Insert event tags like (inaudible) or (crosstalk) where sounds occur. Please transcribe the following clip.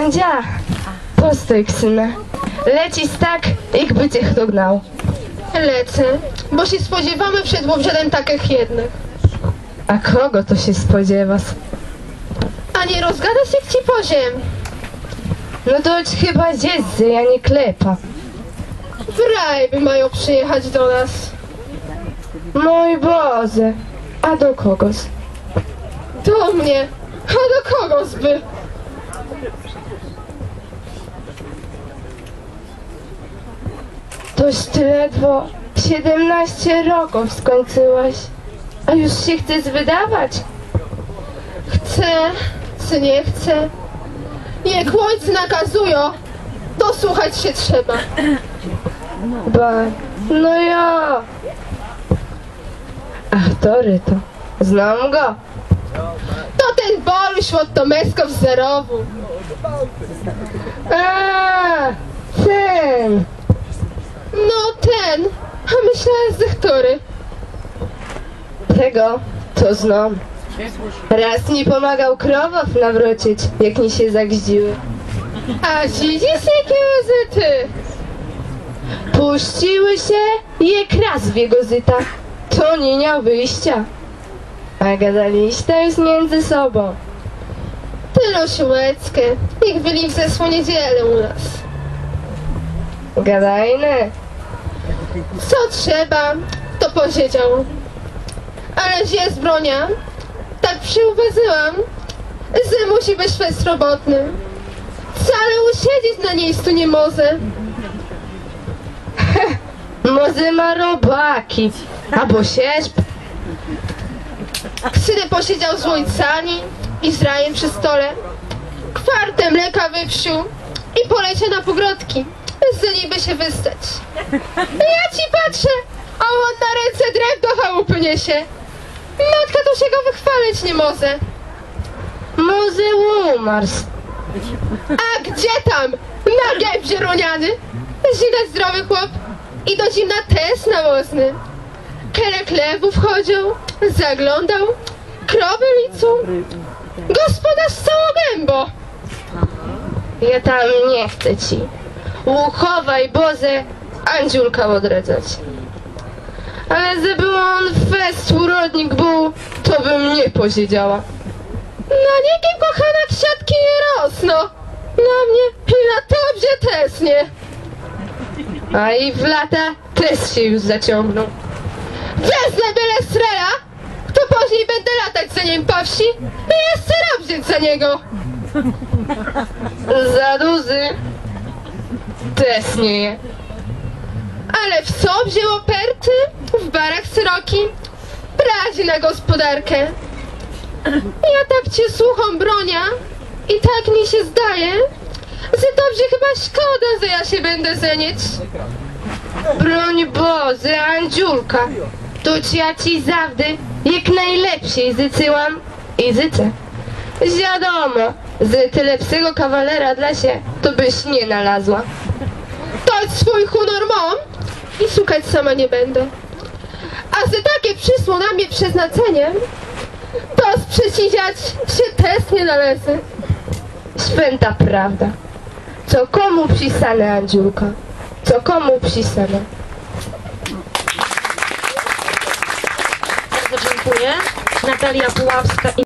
Andzia, postój, syna. Lecisz tak, jakby cię kto gnał. Lecę, bo się spodziewamy przed łowzianem takich jednych. A kogo to się spodziewasz? A nie rozgada się ci poziem. No to chyba dziecko, ja nie klepa. W raj by mają przyjechać do nas. Mój Boże, a do kogoś? Do mnie. A do kogo zby? Toś ty ledwo 17 roków skończyłaś, a już się chcesz wydawać? Chcę, czy nie chcę. Jak ojcy nakazują, to słuchać się trzeba. Ba, no ja. Ach, tory to. Znam go. To ten Boruś od Tomeskov z Zerowu. A, ten. No ten. A myślałem z który. Tego to znam. Raz mi pomagał krowów nawrócić, jak mi się zagździły. A widzisz jakie zyty? Puściły się jak raz w jego zyta. To nie miał wyjścia. A gadaliście już między sobą. Tylo siłeckie, jak byli w zesłą niedzielę u nas. Gadajne. Co trzeba, to powiedział. Ale jest bronia, tak przyuważyłam, że musi być bezrobotny. Wcale usiedzieć na miejscu nie może. (laughs) Może ma robaki. Albo sierp. Syny posiedział z ojcami i z rajem przy stole. Kwartę mleka wypsił i poleciał na pogrodki, z niby się wystać. Ja ci patrzę, a on na ręce drew do chałupy niesie. Matka to się go wychwalić nie może. Może umars. A gdzie tam? Na gębzie runiany. Zidać zdrowy chłop i do zimna też nawozny. Kerek lewu wchodził, zaglądał, krowy licu. Gospodarz całą gębo. Ja tam nie chcę ci. Łuchowaj, Boże, Andziulka odradzać. Ale żeby on fest urodnik był, to bym nie posiedziała. Na nikim kochana kwiatki nie rosną. Na mnie i na tobie też nie. A i w lata też się już zaciągną. Wezmę byle strela, to później będę latać za nim po wsi i jeszcze robić za niego. Za duży też nie je. Ale w co wzięło perty? W barach syroki? Radzi na gospodarkę. Ja tak cię słucham, bronia, i tak mi się zdaje, że dobrze chyba szkoda, że ja się będę zenieć. Broń Boże, Andziulka, to ci ja ci zawdy jak najlepsiej zycyłam i zycę. Wiadomo, że tyle psego kawalera dla się, to byś nie znalazła. To swój honor mam i szukać sama nie będę. A że takie przysło na mnie przeznaczeniem, to sprzeciwiać się też nie należy. Święta prawda. Co komu pisane, Andziulka? Co komu pisane? Bardzo dziękuję. Natalia Puławska.